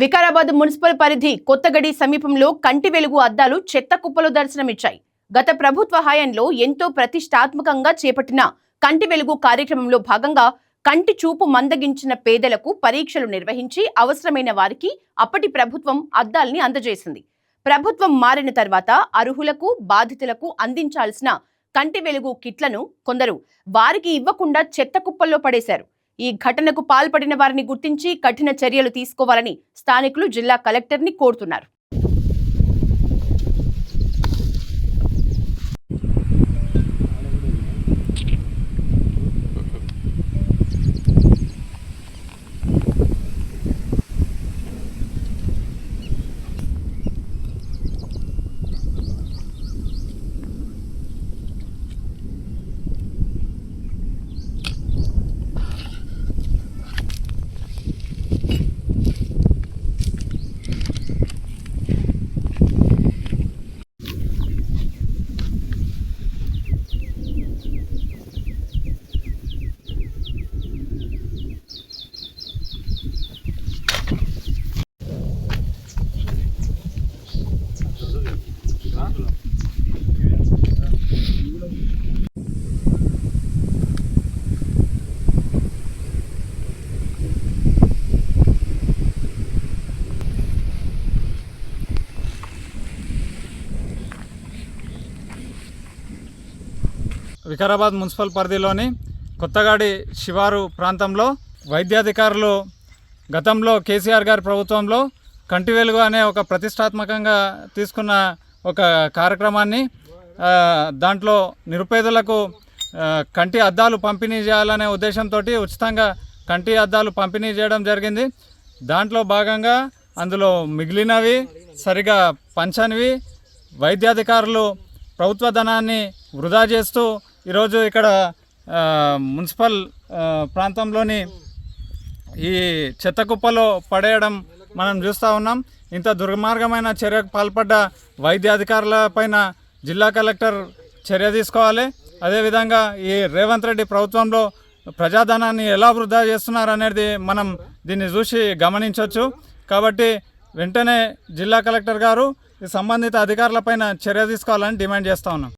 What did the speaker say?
Vikarabad municipal పరిధి కొత్తగడి సమీపంలో కంటి వెలుగు అద్దాలు చెత్త కుప్పలో దర్శనమిచ్చాయి. గత ప్రభుత్వ హయాంలో ఎంతో ప్రతిష్టాత్మకంగా చేపట్టిన కంటి వెలుగు కార్యక్రమంలో భాగంగా కంటి చూపు మందగించిన పేదలకు పరీక్షలు నిర్వహించి అవసరమైన వారికి అప్పటి ప్రభుత్వం అద్దాల్ని అందజేసింది. ప్రభుత్వం మారిన తర్వాత అర్హులకు బాధితులకు అందించాల్సిన కంటి వెలుగు కిట్లను కొందరు వారికి ఇవ్వకుండా చెత్త కుప్పల్లో పడేశారు. ఈ ఘటనకు పాల్పడిన వారిని గుర్తించి కఠిన చర్యలు తీసుకోవాలని స్థానికులు జిల్లా కలెక్టర్ని కోరుతున్నారు. వికారాబాద్ మున్సిపల్ పరిధిలోని కొత్తగాడి శివారు ప్రాంతంలో వైద్యాధికారులు గతంలో కేసీఆర్ గారి ప్రభుత్వంలో కంటి వెలుగు అనే ఒక ప్రతిష్టాత్మకంగా తీసుకున్న ఒక కార్యక్రమాన్ని దాంట్లో నిరుపేదలకు కంటి అద్దాలు పంపిణీ చేయాలనే ఉద్దేశంతో ఉచితంగా కంటి అద్దాలు పంపిణీ చేయడం జరిగింది. దాంట్లో భాగంగా అందులో మిగిలినవి సరిగా పంచనివి వైద్యాధికారులు ప్రభుత్వ ధనాన్ని వృధా చేస్తూ ఈరోజు ఇక్కడ మున్సిపల్ ప్రాంతంలోని ఈ చెత్త కుప్పలో పడేయడం మనం చూస్తూ ఉన్నాం. ఇంత దుర్మార్గమైన చర్యకు పాల్పడ్డ వైద్య అధికారులపైన జిల్లా కలెక్టర్ చర్య తీసుకోవాలి. అదేవిధంగా ఈ రేవంత్ రెడ్డి ప్రభుత్వంలో ప్రజాధనాన్ని ఎలా వృధా చేస్తున్నారు అనేది మనం దీన్ని చూసి గమనించవచ్చు కాబట్టి వెంటనే జిల్లా కలెక్టర్ గారు ఈ సంబంధిత అధికారులపైన చర్య తీసుకోవాలని డిమాండ్ చేస్తూ ఉన్నాం.